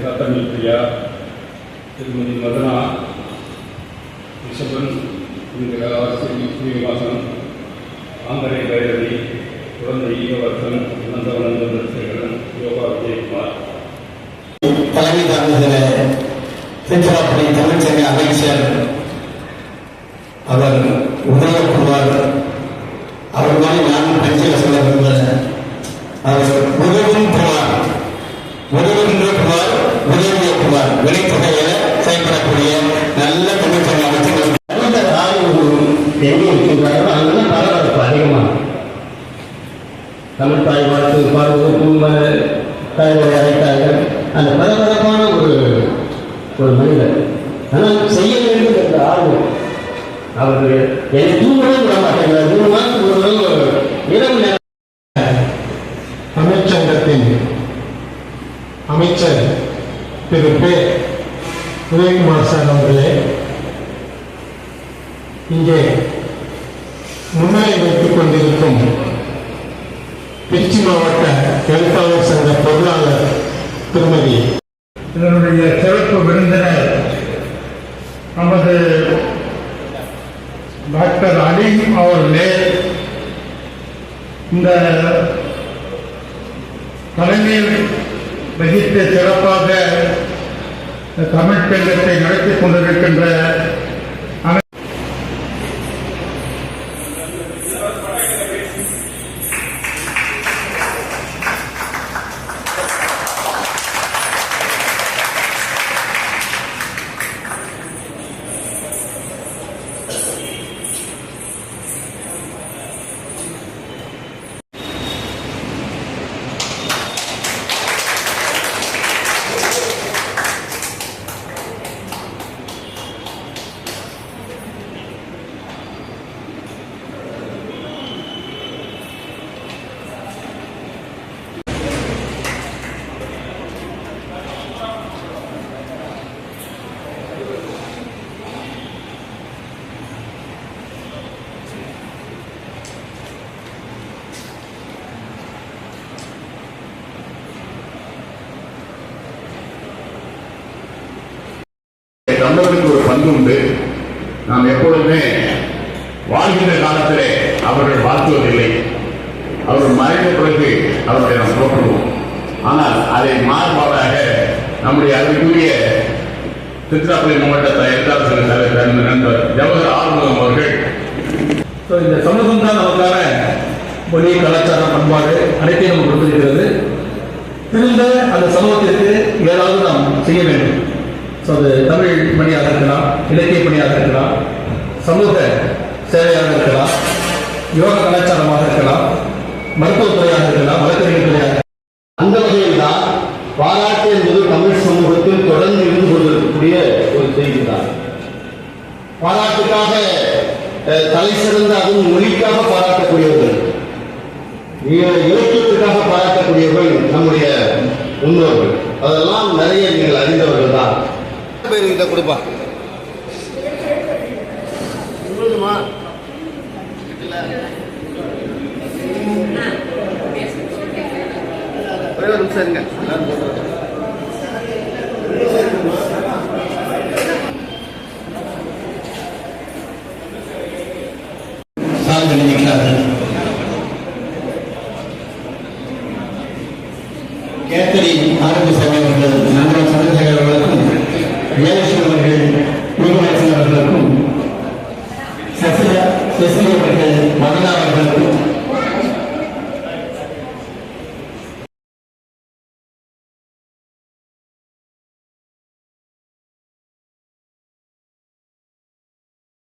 ரேகா பிரியா திருமதி மதனா ரிஷபன் இந்திரா ஸ்ரீ ஸ்ரீனிவாசன் ஆந்தரை பைரவி குழந்தை ஈகவர்த்தன் நந்தவனந்த சேகரன் யோகா விஜயகுமார் தலைமை தாங்குகிற திருச்சிராப்பள்ளி தமிழ்ச்சங்க அமைச்சர் அவர் எங்கே இருக்கின்றாரோ அங்கெல்லாம் பரபரப்பு அதிகமாக தமிழ் தாய் வாழ்த்து பார்வதற்கும் தாய்மொழி அழைத்தார்கள் அந்த பரபரப்பான ஒரு ஒரு மனிதர். ஆனால் செய்ய வேண்டும் என்ற ஆர்வம் அவர் என்னை தூங்கவே விட மாட்டேங்கிறார் மூணு மாதத்துக்கு ஒரு தடவை இரவு நேரம் அமைச்சங்கத்தின் அமைச்சர் திரு. பே. உதயகுமார் சார் அவர்களே இங்கே முன்னிலை வைத்துக் கொண்டிருக்கும் திருச்சி மாவட்ட எழுத்தாளர் சங்க பொருளாளர் திருமதி இதனுடைய சிறப்பு விருந்தினர் நமது டாக்டர் அலீம் அவர்களே இந்த தலைமையில் வகித்து சிறப்பாக தமிழ் தமிழ்ச் சங்கத்தை நடத்திக் கொண்டிருக்கின்ற பங்குண்டு நாம் எப்பொழுதுமே வாழ்கின்ற காலத்திலே அவர்கள் வாழ்த்துவதில்லை. அவர்கள் மறைந்த பிறகு அவர்களை நாம் புறப்படுவோம். ஆனால் அதை மாறுபாடாக நம்முடைய அறிவுக்குரிய திருச்சிராப்பள்ளி மாவட்ட எழுத்தாளர் தலைவர் நண்பர் ஜவஹர் ஆறுமுகம் அவர்கள். இந்த சமூகம் தான் நமக்கான மொழி கலாச்சாரம் பண்பாடு அனைத்தையும் நமக்கு கொடுத்திருக்கிறது. திரும்ப அந்த சமூகத்திற்கு ஏதாவது நாம் செய்ய வேண்டும். ஸோ அது தமிழ் பணியாக இருக்கலாம் இலக்கிய பணியாக இருக்கலாம் சமூக சேவையாக இருக்கலாம் யோக கலாச்சாரமாக இருக்கலாம் மருத்துவத்துறையாக இருக்கலாம் வழக்கறிஞர் துறையாக அந்த வகையில் தான் பாராட்டு என்பது தமிழ் சமூகத்தில் தொடர்ந்து இருந்து கொண்டிருக்கக்கூடிய ஒரு செய்தி தான். பாராட்டுக்காக அஹ், தலை சிறந்த அதுவும் மொழிக்காக பாராட்டக்கூடியவர்கள். இதை கொடுப்பா. ஒரே ஆரம்ப நிமிஷம் இருங்க. கேத்தரின் சந்திரசேகர் அவர்களுக்கும் ಜಯೇಶ್ವರರಿಗೆ ಗುರುವಹಿಸಿದವರಕ್ಕೂ ಸಸ್ಯ ಸಸಿಯವರಿಗೆ ಮಗನವರಕ್ಕೂ